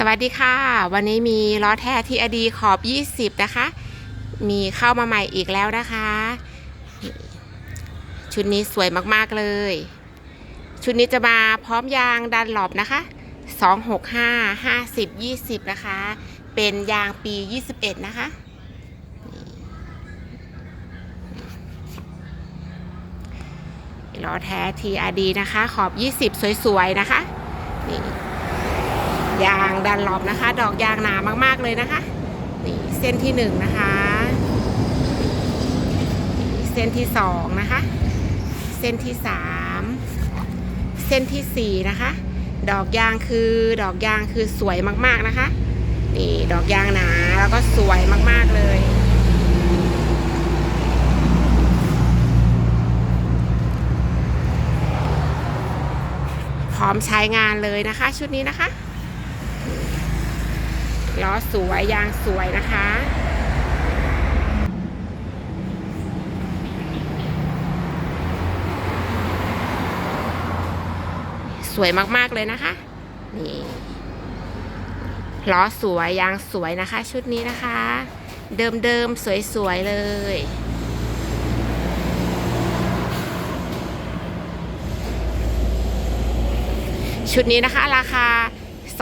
สวัสดีค่ะ วันนี้มีล้อแท้ทีอดีขอบ 20 นะคะ มีเข้ามาใหม่อีกแล้วนะคะ ชุดนี้สวยมากๆเลย ชุดนี้จะมาพร้อมยางดันหลบนะคะ 265 50 20 นะคะ เป็นยางปี 21 นะคะ ล้อแท้ TRD นะคะ ขอบ 20 สวยๆ นะคะนี่ ยางดันหลบนะคะ ดอกยางหนามากๆเลยนะคะนี่เส้นที่หนึ่งนะคะ เส้นที่สองนะคะ เส้นที่สามเส้นที่สี่นะคะ ดอกยางคือดอกยางคือสวยมากๆนะคะนี่ดอกยางหนาแล้วก็สวยมากๆเลยพร้อมใช้งานเลยนะคะ ชุดนี้นะคะ ล้อสวยยางสวยนะคะสวยมากๆเลยนะคะนี่ล้อสวยยางสวยนะคะ ชุดนี้นะคะ เดิมๆสวยๆเลยชุดนี้นะคะ ราคา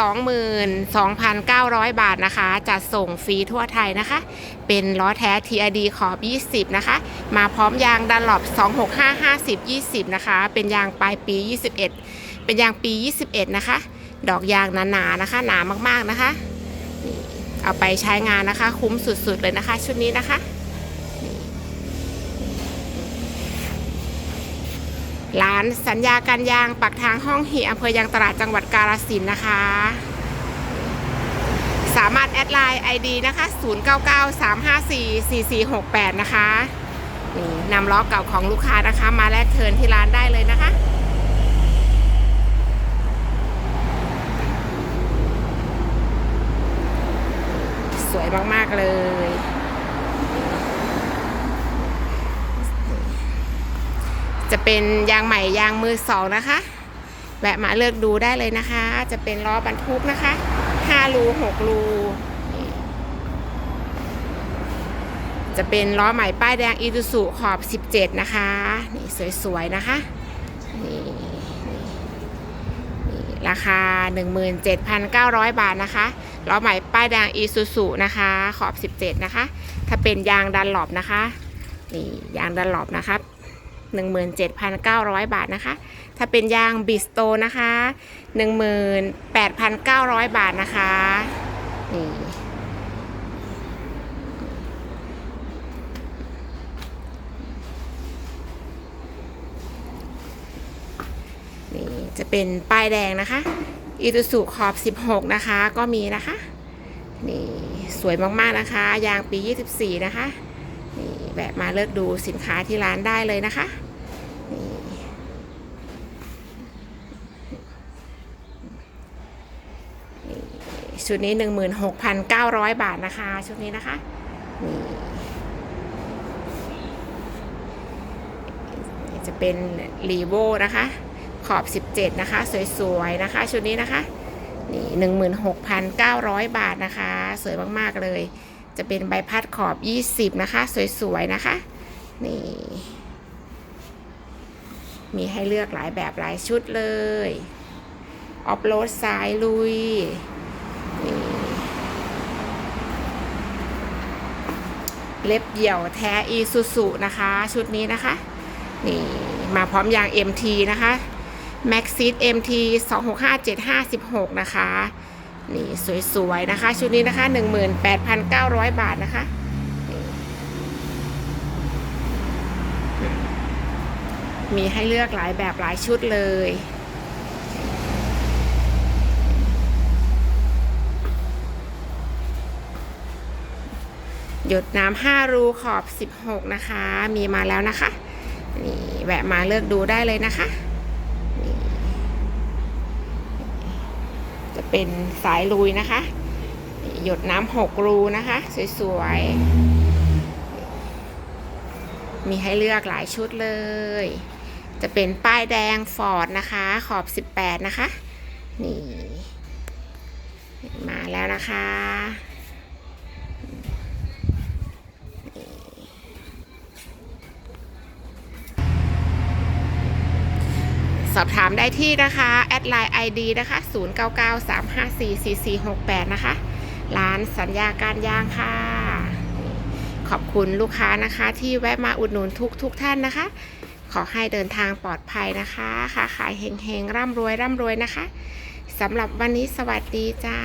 22,900 บาทนะคะจะส่งฟรีทั่วไทยนะคะ เป็นล้อแท้ TRD ขอบ 20 นะคะ มาพร้อมยางดันหลบ265 50 20 นะคะ เป็นยางปลายปี 21 เป็นยางปี 21 นะคะ ดอกยางหนาๆนะคะ หนามากๆนะคะ เอาไปใช้งานนะคะ คุ้มสุดๆเลยนะคะ ชุดนี้นะคะ ร้านสัญญาการยางปักทางห้องหีอำเภอยางตลาดจังหวัดกาฬสินธุ์นะคะ สามารถแอดไลน์ ID นะคะ 0993544468 นะคะนี่นำล้อเก่าของลูกค้านะคะ มาแลกเทินที่ร้านได้เลยนะคะสวยมาก ๆ เลย จะเป็นยางใหม่ยางมือสองนะคะ แวะมาเลือกดูได้เลยนะคะ จะเป็นล้อบรรทุกนะคะ5รู6รูจะเป็นล้อใหม่ป้ายแดงอีซูซุขอบ 17 นะคะนี่สวยๆนะคะนี่นี่นี่ราคา 17,900 บาทนะคะล้อใหม่ป้ายแดงอีซูซุนะคะขอบ 17 นะคะ ถ้าเป็นยางดันหลบนะคะนี่ยางดันหลบนะครับ 17,900 บาทนะคะ ถ้าเป็นยางบิสโตนะคะ 18,900 บาทนะคะนี่นี่จะเป็นป้ายแดงนะคะอีตูสุขอบ 16 นะคะ ก็มีนะคะ นี่ สวยมาก ๆ นะคะ ยางปี 24 นะคะนี่ แวะมาเลือกดูสินค้าที่ร้านได้เลยนะคะนี่นี่ชุดนี้ 16,900 บาทนะคะ ชุดนี้นะคะนี่จะเป็นรีโวนะคะ ขอบ 17 นะคะ สวยๆ นะคะ ชุดนี้นะคะ นี่ 16,900 บาทนะคะ สวยมาก ๆ เลย จะเป็นใบพัดขอบ 20 นะคะ สวยๆ นะคะ นี่ มีให้เลือกหลายแบบหลายชุดเลย ออฟโรดสายลุย นี่ เล็บเหี่ยวแท้อีซูซุนะคะ ชุดนี้นะคะ นี่ มาพร้อมยาง MT นะคะ Maxit MT 265756 นะคะ นี่สวยๆนะคะ ชุดนี้นะคะ 18,900 บาทนะคะมีให้เลือกหลายแบบหลายชุดเลย หยดน้ำ5รูขอบ 16 นะคะ มีมาแล้วนะคะ นี่แวะมาเลือกดูได้เลยนะคะ จะเป็นสายลุยนะคะ หยดน้ำหกรูนะคะ สวยๆ มีให้เลือกหลายชุดเลย จะเป็นป้ายแดงฟอร์ดนะคะ ขอบ 18 นะคะ นี่ มาแล้วนะคะ สอบถามได้ที่นะคะแอดไลน์ ID นะคะ 0993544468 นะคะ ร้านสัญญาการยางค่ะ ขอบคุณลูกค้านะคะที่แวะมาอุดหนุนทุกทุกท่านนะคะ ขอให้เดินทางปลอดภัยนะคะค้าขายเฮงๆ ร่ำรวยร่ำรวยนะคะสำหรับวันนี้สวัสดีจ้า